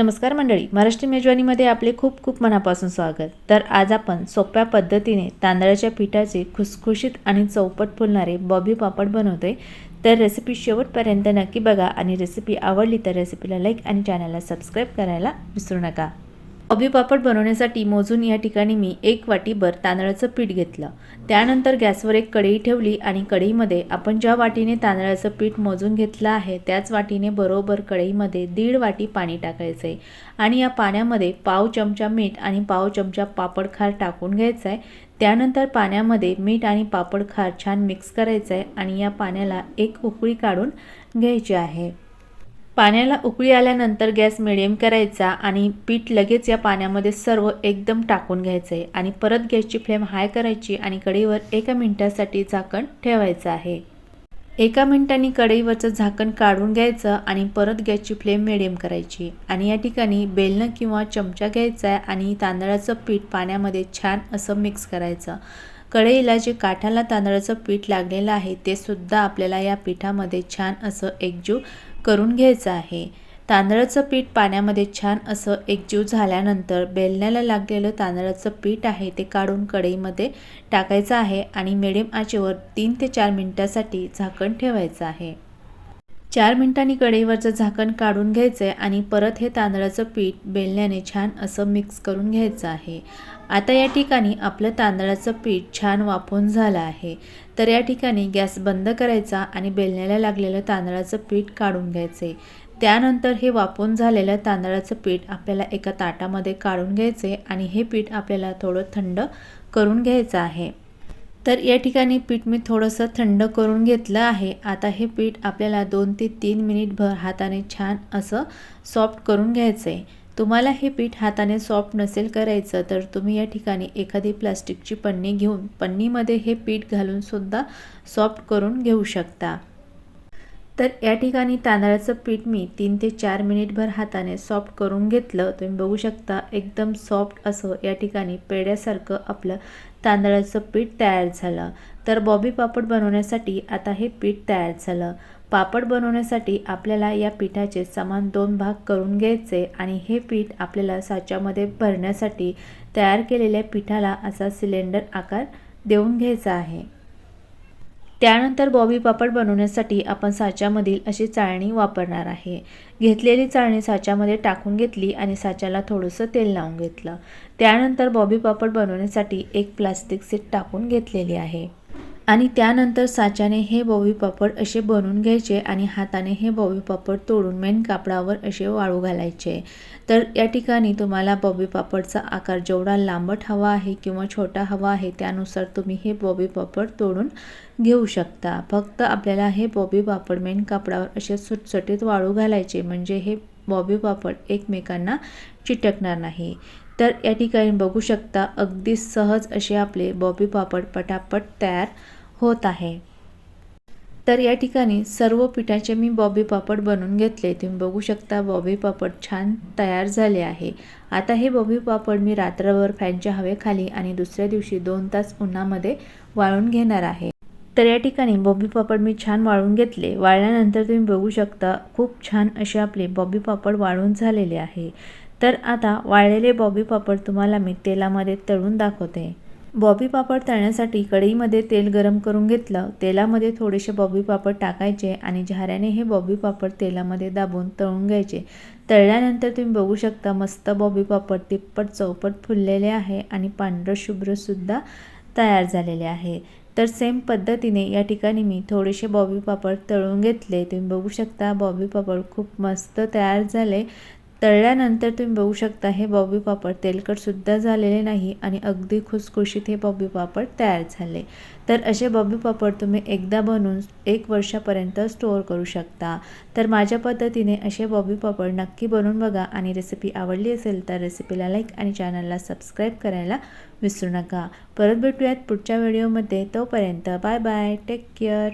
नमस्कार मंडळी महाराष्ट्र मेजवानीमध्ये आपले खूप खूप मनापासून स्वागत. तर आज आपण सोप्या पद्धतीने तांदळाच्या पिठाचे खुसखुशीत आणि चौपट फुलणारे बॉबी पापड बनवतोय. तर रेसिपी शेवटपर्यंत नक्की बघा आणि रेसिपी आवडली तर रेसिपीला लाईक आणि चॅनलला सबस्क्राईब करायला विसरू नका. अभिपापड बनवण्यासाठी मोजून या ठिकाणी मी एक वाटीभर तांदळाचं पीठ घेतलं. त्यानंतर गॅसवर एक कढई ठेवली आणि कढईमध्ये आपण ज्या वाटीने तांदळाचं पीठ मोजून घेतलं आहे त्याच वाटीने बरोबर कढईमध्ये दीड वाटी पाणी टाकायचं आहे आणि या पाण्यामध्ये पाव चमचा मीठ आणि पाव चमचा पापड खार टाकून घ्यायचं आहे त्यानंतर पाण्यामध्ये मीठ आणि पापड खार छान मिक्स करायचं आहे आणि या पाण्याला एक उकळी काढून घ्यायची आहे. पाण्याला उकळी आल्यानंतर गॅस मिडियम करायचा आणि पीठ लगेच या पाण्यामध्ये सर्व एकदम टाकून घ्यायचं आहे आणि परत गॅसची फ्लेम हाय करायची आणि कढईवर एका मिनिटासाठी झाकण ठेवायचं आहे. एका मिनिटांनी कढईवरचं झाकण काढून घ्यायचं आणि परत गॅसची फ्लेम मिडियम करायची आणि या ठिकाणी बेलणं किंवा चमचा घ्यायचा आहे आणि तांदळाचं पीठ पाण्यामध्ये छान असं मिक्स करायचं. कढईला जे काठाला तांदळाचं पीठ लागलेलं आहे ते सुद्धा आपल्याला या पिठामध्ये छान असं एकजीव करून घ्यायचं आहे. तांदळाचं पीठ पाण्यामध्ये छान असं एकजीव झाल्यानंतर बेलण्याला लागलेलं तांदळाचं पीठ आहे ते काढून कढईमध्ये टाकायचं आहे आणि मिडियम आचेवर तीन ते चार मिनटासाठी झाकण ठेवायचं आहे. चार मिनिटांनी कढईवरचं झाकण काढून घ्यायचं आहे आणि परत हे तांदळाचं पीठ बेलण्याने छान असं मिक्स करून घ्यायचं आहे. आता या ठिकाणी आपलं तांदळाचं पीठ छान वाफून झालं आहे. तर या ठिकाणी गॅस बंद करायचा आणि बेलण्याला लागलेलं तांदळाचं पीठ काढून घ्यायचं आहे त्यानंतर हे वापून झालेलं तांदळाचं पीठ आपल्याला एका ताटामध्ये काढून घ्यायचे आणि हे पीठ आपल्याला थोडं थंड करून घ्यायचं आहे. तर या ठिकाणी पीठ मी थोडंसं थंड करून घेतलं आहे. आता हे पीठ आपल्याला दोन ते तीन मिनिटभर हाताने छान असं सॉफ्ट करून घ्यायचं आहे तुम्हाला हे पीठ हाताने सॉफ्ट नसेल करायचं तर तुम्ही या ठिकाणी एखादी प्लास्टिकची पन्नी घेऊन पन्नीमध्ये हे पीठ घालूनसुद्धा सॉफ्ट करून घेऊ शकता. तर या ठिकाणी तांदळाचं पीठ मी तीन ते चार मिनिटभर हाताने सॉफ्ट करून घेतलं. तुम्ही बघू शकता एकदम सॉफ्ट असं या ठिकाणी पेड्यासारखं आपलं तांदळाचं पीठ तयार झालं. तर बॉबी पापड बनवण्यासाठी आता हे पीठ तयार झालं. पापड बनवण्यासाठी आपल्याला या पिठाचे समान दोन भाग करून घ्यायचे आणि हे पीठ आपल्याला साच्यामध्ये भरण्यासाठी तयार केलेल्या पिठाला असा सिलेंडर आकार देऊन घ्यायचा आहे. त्यानंतर बॉबी पापड बनवण्यासाठी आपण साच्यामधील अशी चाळणी वापरणार आहे. घेतलेली चाळणी साच्यामध्ये टाकून घेतली आणि साच्याला थोडंसं तेल लावून घेतलं. त्यानंतर बॉबी पापड बनवण्यासाठी एक प्लास्टिक सीट टाकून घेतलेली आहे. आणि त्यानंतर साच्याने हे बॉबी पापड असे बनवून घ्यायचे आणि हाताने हे बॉबी पापड तोडून मेन कापडावर असे वाळू घालायचे. तर या ठिकाणी तुम्हाला बॉबी पापडचा आकार जेवढा लांबट हवा आहे किंवा छोटा हवा आहे त्यानुसार तुम्ही हे बॉबी पापड तोडून घेऊ शकता. फक्त आपल्याला हे बॉबी पापड मेन कापडावर असे सुटसुटीत वाळू घालायचे म्हणजे हे बॉबी पापड एकमेकांना चिटकणार नाही. तर या ठिकाणी बघू शकता अगदी सहज असे आपले बॉबी पापड पटापट तयार होत आहे. तर या ठिकाणी सर्व पिठाचे मी बॉबी पापड बनवून घेतले. तुम्ही बघू शकता बॉबी पापड छान तयार झाले आहे. आता हे बॉबी पापड मी रात्रभर फॅनच्या हवेखाली आणि दुसऱ्या दिवशी दोन तास उन्हामध्ये वाळून घेणार आहे. तर या ठिकाणी बॉबी पापड मी छान वाळून घेतले. वाळल्यानंतर तुम्ही बघू शकता खूप छान असे आपले बॉबी पापड वाळून झालेले आहे. तर आता वाळलेले बॉबी पापड तुम्हाला मी तेलामध्ये तळून दाखवते. बॉबी पापड तळण्यासाठी कढईमध्ये तेल गरम करून घेतलं. तेलामध्ये थोडेसे बॉबी पापड टाकायचे आणि झाऱ्याने हे बॉबी पापड तेलामध्ये दाबून तळून घ्यायचे. तळल्यानंतर तुम्ही बघू शकता मस्त बॉबी पापड तिप्पट चौपट फुललेले आहे आणि पांढरं शुभ्रसुद्धा तयार झालेले आहे. तर सेम पद्धतीने या ठिकाणी मी थोडेसे बॉबी पापड तळून घेतले. तुम्ही बघू शकता बॉबी पापड खूप मस्त तयार झाले. तळल्यानंतर तुम्ही बघू शकता हे बॉबी पापड तेलकटसुद्धा झालेले नाही आणि अगदी खुसखुशीत हे बॉबी पापड तयार झाले. तर असे बॉबी पापड तुम्ही एकदा बनवून एक वर्षापर्यंत स्टोअर करू शकता. तर माझ्या पद्धतीने असे बॉबी पापड नक्की बनवून बघा आणि रेसिपी आवडली असेल तर रेसिपीला लाईक आणि चॅनलला सबस्क्राईब करायला विसरू नका. परत भेटूयात पुढच्या व्हिडिओमध्ये. तोपर्यंत बाय बाय टेक केअर.